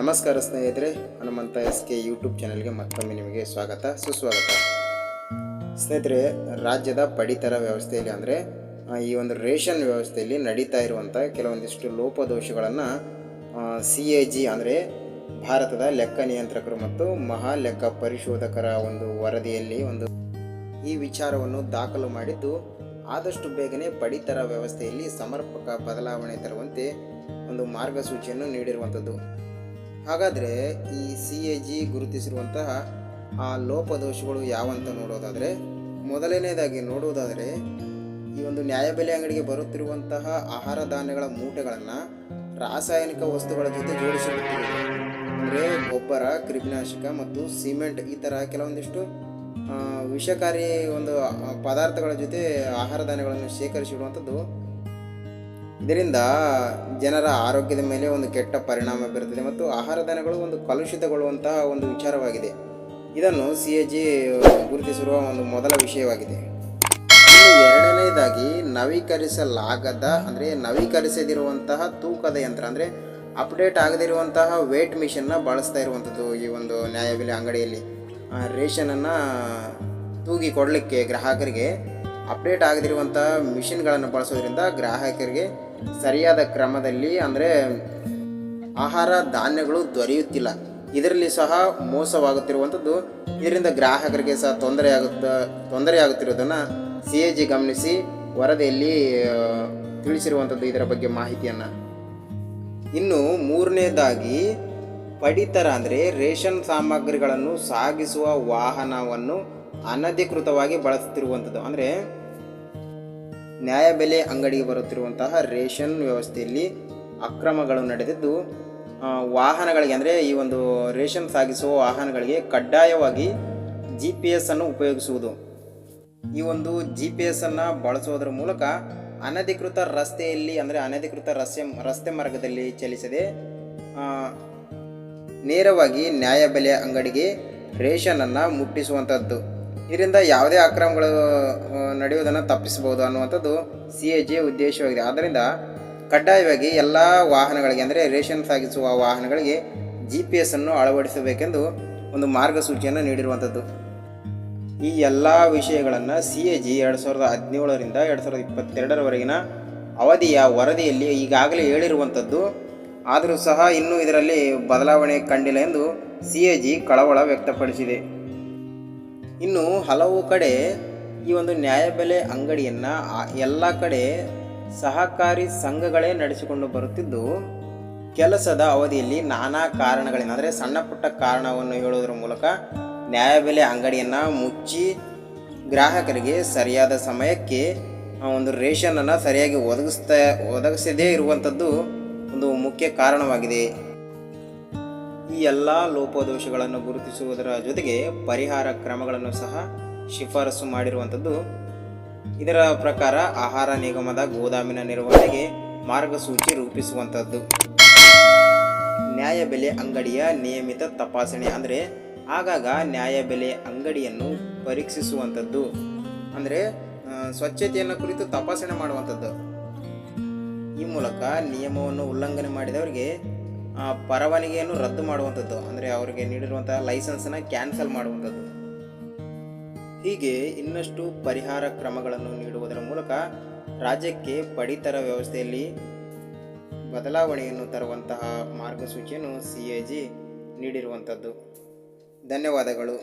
ನಮಸ್ಕಾರ ಸ್ನೇಹಿತರೆ, Hanumantha S K YouTube ಚಾನಲ್ಗೆ ಮತ್ತೊಮ್ಮೆ ನಿಮಗೆ ಸ್ವಾಗತ, ಸುಸ್ವಾಗತ. ಸ್ನೇಹಿತರೆ, ರಾಜ್ಯದ ಪಡಿತರ ವ್ಯವಸ್ಥೆಯಲ್ಲಿ ಅಂದರೆ ಈ ಒಂದು ರೇಷನ್ ವ್ಯವಸ್ಥೆಯಲ್ಲಿ ನಡೀತಾ ಇರುವಂಥ ಕೆಲವೊಂದಿಷ್ಟು ಲೋಪದೋಷಗಳನ್ನು ಸಿ ಎ ಜಿ ಅಂದರೆ ಭಾರತದ ಲೆಕ್ಕ ನಿಯಂತ್ರಕರು ಮತ್ತು ಮಹಾ ಲೆಕ್ಕ ಪರಿಶೋಧಕರ ಒಂದು ವರದಿಯಲ್ಲಿ ಒಂದು ಈ ವಿಚಾರವನ್ನು ದಾಖಲು ಮಾಡಿದ್ದು, ಆದಷ್ಟು ಬೇಗನೆ ಪಡಿತರ ವ್ಯವಸ್ಥೆಯಲ್ಲಿ ಸಮರ್ಪಕ ಬದಲಾವಣೆ ತರುವಂತೆ ಒಂದು ಮಾರ್ಗಸೂಚಿಯನ್ನು ನೀಡಿರುವಂಥದ್ದು ಹಾಗಾದರೆ ಈ ಸಿ ಎ ಜಿ ಗುರುತಿಸಿರುವಂತಹ ಆ ಲೋಪದೋಷಗಳು ಯಾವಂತ ನೋಡೋದಾದರೆ ಮೊದಲನೇದಾಗಿ ನೋಡುವುದಾದರೆ ಈ ಒಂದು ನ್ಯಾಯಬೆಲೆ ಅಂಗಡಿಗೆ ಬರುತ್ತಿರುವಂತಹ ಆಹಾರ ಧಾನ್ಯಗಳ ಮೂಟೆಗಳನ್ನು ರಾಸಾಯನಿಕ ವಸ್ತುಗಳ ಜೊತೆ ಜೋಡಿಸಿರುತ್ತೀವಿ. ಅಂದರೆ ಗೊಬ್ಬರ ಕ್ರಿಮಿನಾಶಕ ಮತ್ತು ಸಿಮೆಂಟ್ ಈ ಥರ ಕೆಲವೊಂದಿಷ್ಟು ವಿಷಕಾರಿ ಒಂದು ಪದಾರ್ಥಗಳ ಜೊತೆ ಆಹಾರ ಧಾನ್ಯಗಳನ್ನು ಶೇಖರಿಸಿಡುವಂಥದ್ದು ಇದರಿಂದ ಜನರ ಆರೋಗ್ಯದ ಮೇಲೆ ಒಂದು ಕೆಟ್ಟ ಪರಿಣಾಮ ಬೀರುತ್ತದೆ ಮತ್ತು ಆಹಾರ ಧಾನ್ಯಗಳು ಒಂದು ಕಲುಷಿತಗೊಳ್ಳುವಂತಹ ಒಂದು ವಿಚಾರವಾಗಿದೆ. ಇದನ್ನು ಸಿ ಎ ಜಿ ಗುರುತಿಸಿರುವ ಒಂದು ಮೊದಲ ವಿಷಯವಾಗಿದೆ. ಎರಡನೇದಾಗಿ ನವೀಕರಿಸಲಾಗದ, ಅಂದರೆ ನವೀಕರಿಸದಿರುವಂತಹ ತೂಕದ ಯಂತ್ರ, ಅಂದರೆ ಅಪ್ಡೇಟ್ ಆಗದಿರುವಂತಹ ವೇಟ್ ಮಿಷನ್ನ ಬಳಸ್ತಾ ಇರುವಂಥದ್ದು ಈ ಒಂದು ನ್ಯಾಯಬೆಲೆ ಅಂಗಡಿಯಲ್ಲಿ. ರೇಷನನ್ನು ತೂಗಿ ಕೊಡಲಿಕ್ಕೆ ಗ್ರಾಹಕರಿಗೆ ಅಪ್ಡೇಟ್ ಆಗದಿರುವಂಥ ಮಿಷಿನ್ಗಳನ್ನು ಬಳಸೋದ್ರಿಂದ ಗ್ರಾಹಕರಿಗೆ ಸರಿಯಾದ ಕ್ರಮದಲ್ಲಿ ಅಂದರೆ ಆಹಾರ ಧಾನ್ಯಗಳು ದೊರೆಯುತ್ತಿಲ್ಲ. ಇದರಲ್ಲಿ ಸಹ ಮೋಸವಾಗುತ್ತಿರುವಂಥದ್ದು ಇದರಿಂದ ಗ್ರಾಹಕರಿಗೆ ಸಹ ತೊಂದರೆಯಾಗುತ್ತ ತೊಂದರೆಯಾಗುತ್ತಿರುವುದನ್ನು ಸಿ ಎ ಜಿ ಗಮನಿಸಿ ವರದಿಯಲ್ಲಿ ತಿಳಿಸಿರುವಂಥದ್ದು ಇದರ ಬಗ್ಗೆ ಮಾಹಿತಿಯನ್ನು. ಇನ್ನು ಮೂರನೇದಾಗಿ, ಪಡಿತರ ಅಂದರೆ ರೇಷನ್ ಸಾಮಗ್ರಿಗಳನ್ನು ಸಾಗಿಸುವ ವಾಹನವನ್ನು ಅನಧಿಕೃತವಾಗಿ ಬಳಸುತ್ತಿರುವಂಥದ್ದು. ಅಂದರೆ ನ್ಯಾಯಬೆಲೆ ಅಂಗಡಿಗೆ ಬರುತ್ತಿರುವಂತಹ ರೇಷನ್ ವ್ಯವಸ್ಥೆಯಲ್ಲಿ ಅಕ್ರಮಗಳು ನಡೆದಿದ್ದು ವಾಹನಗಳಿಗೆ, ಅಂದರೆ ಈ ಒಂದು ರೇಷನ್ ಸಾಗಿಸುವ ವಾಹನಗಳಿಗೆ ಕಡ್ಡಾಯವಾಗಿ ಜಿ ಪಿ ಎಸ್ ಅನ್ನು ಉಪಯೋಗಿಸುವುದು. ಈ ಒಂದು ಜಿ ಪಿ ಎಸ್ ಅನ್ನು ಬಳಸೋದ್ರ ಮೂಲಕ ಅನಧಿಕೃತ ರಸ್ತೆಯಲ್ಲಿ, ಅಂದರೆ ಅನಧಿಕೃತ ರಸ್ತೆ ರಸ್ತೆ ಮಾರ್ಗದಲ್ಲಿ ಚಲಿಸದೆ ನೇರವಾಗಿ ನ್ಯಾಯಬೆಲೆ ಅಂಗಡಿಗೆ ರೇಷನನ್ನು ಮುಟ್ಟಿಸುವಂಥದ್ದು ಇದರಿಂದ ಯಾವುದೇ ಅಕ್ರಮಗಳು ನಡೆಯುವುದನ್ನು ತಪ್ಪಿಸಬಹುದು ಅನ್ನುವಂಥದ್ದು ಸಿ ಎ ಜಿ ಉದ್ದೇಶವಾಗಿದೆ. ಆದ್ದರಿಂದ ಕಡ್ಡಾಯವಾಗಿ ಎಲ್ಲ ವಾಹನಗಳಿಗೆ, ಅಂದರೆ ರೇಷನ್ ಸಾಗಿಸುವ ವಾಹನಗಳಿಗೆ ಜಿ ಪಿ ಎಸ್ ಅನ್ನು ಅಳವಡಿಸಬೇಕೆಂದು ಒಂದು ಮಾರ್ಗಸೂಚಿಯನ್ನು ನೀಡಿರುವಂಥದ್ದು. ಈ ಎಲ್ಲ ವಿಷಯಗಳನ್ನು ಸಿ ಎ ಜಿ ಎರಡು ಸಾವಿರದ ಹದಿನೇಳರಿಂದ ಎರಡು ಸಾವಿರದ ಇಪ್ಪತ್ತೆರಡರವರೆಗಿನ ಅವಧಿಯ ವರದಿಯಲ್ಲಿ ಈಗಾಗಲೇ ಹೇಳಿರುವಂಥದ್ದು. ಆದರೂ ಸಹ ಇನ್ನೂ ಇದರಲ್ಲಿ ಬದಲಾವಣೆ ಕಂಡಿಲ್ಲ ಎಂದು ಸಿ ಎ ಜಿ ಕಳವಳ ವ್ಯಕ್ತಪಡಿಸಿದೆ. ಇನ್ನು ಹಲವು ಕಡೆ ಈ ಒಂದು ನ್ಯಾಯಬೆಲೆ ಅಂಗಡಿಯನ್ನು ಎಲ್ಲ ಕಡೆ ಸಹಕಾರಿ ಸಂಘಗಳೇ ನಡೆಸಿಕೊಂಡು ಬರುತ್ತಿದ್ದು, ಕೆಲಸದ ಅವಧಿಯಲ್ಲಿ ನಾನಾ ಕಾರಣಗಳಿಂದ, ಅಂದರೆ ಸಣ್ಣ ಪುಟ್ಟ ಕಾರಣವನ್ನು ಹೇಳುವುದರ ಮೂಲಕ ನ್ಯಾಯಬೆಲೆ ಅಂಗಡಿಯನ್ನು ಮುಚ್ಚಿ ಗ್ರಾಹಕರಿಗೆ ಸರಿಯಾದ ಸಮಯಕ್ಕೆ ಒಂದು ರೇಷನನ್ನು ಸರಿಯಾಗಿ ಒದಗಿಸ್ತಾ, ಒದಗಿಸದೇ ಇರುವಂಥದ್ದು ಒಂದು ಮುಖ್ಯ ಕಾರಣವಾಗಿದೆ. ಈ ಎಲ್ಲ ಲೋಪದೋಷಗಳನ್ನು ಗುರುತಿಸುವುದರ ಜೊತೆಗೆ ಪರಿಹಾರ ಕ್ರಮಗಳನ್ನು ಸಹ ಶಿಫಾರಸು ಮಾಡಿರುವಂಥದ್ದು. ಇದರ ಪ್ರಕಾರ ಆಹಾರ ನಿಗಮದ ಗೋದಾಮಿನ ನಿರ್ವಹಣೆಗೆ ಮಾರ್ಗಸೂಚಿ ರೂಪಿಸುವಂಥದ್ದು. ನ್ಯಾಯಬೆಲೆ ಅಂಗಡಿಯ ನಿಯಮಿತ ತಪಾಸಣೆ ಅಂದರೆ ಆಗಾಗ ನ್ಯಾಯಬೆಲೆ ಅಂಗಡಿಯನ್ನು ಪರೀಕ್ಷಿಸುವಂಥದ್ದು. ಅಂದರೆ ಸ್ವಚ್ಛತೆಯನ್ನು ಕುರಿತು ತಪಾಸಣೆ ಮಾಡುವಂಥದ್ದು. ಈ ಮೂಲಕ ನಿಯಮವನ್ನು ಉಲ್ಲಂಘನೆ ಮಾಡಿದವರಿಗೆ ಪರವಾನಗಿಯನ್ನು ರದ್ದು ಮಾಡುವಂಥದ್ದು, ಅಂದರೆ ಅವರಿಗೆ ನೀಡಿರುವಂಥ ಲೈಸೆನ್ಸನ್ನು ಕ್ಯಾನ್ಸಲ್ ಮಾಡುವಂಥದ್ದು. ಹೀಗೆ ಇನ್ನಷ್ಟು ಪರಿಹಾರ ಕ್ರಮಗಳನ್ನು ನೀಡುವುದರ ಮೂಲಕ ರಾಜ್ಯಕ್ಕೆ ಪಡಿತರ ವ್ಯವಸ್ಥೆಯಲ್ಲಿ ಬದಲಾವಣೆಯನ್ನು ತರುವಂತಹ ಮಾರ್ಗಸೂಚಿಯನ್ನು ಸಿ ಎ ಜಿ ನೀಡಿರುವಂಥದ್ದು. ಧನ್ಯವಾದಗಳು.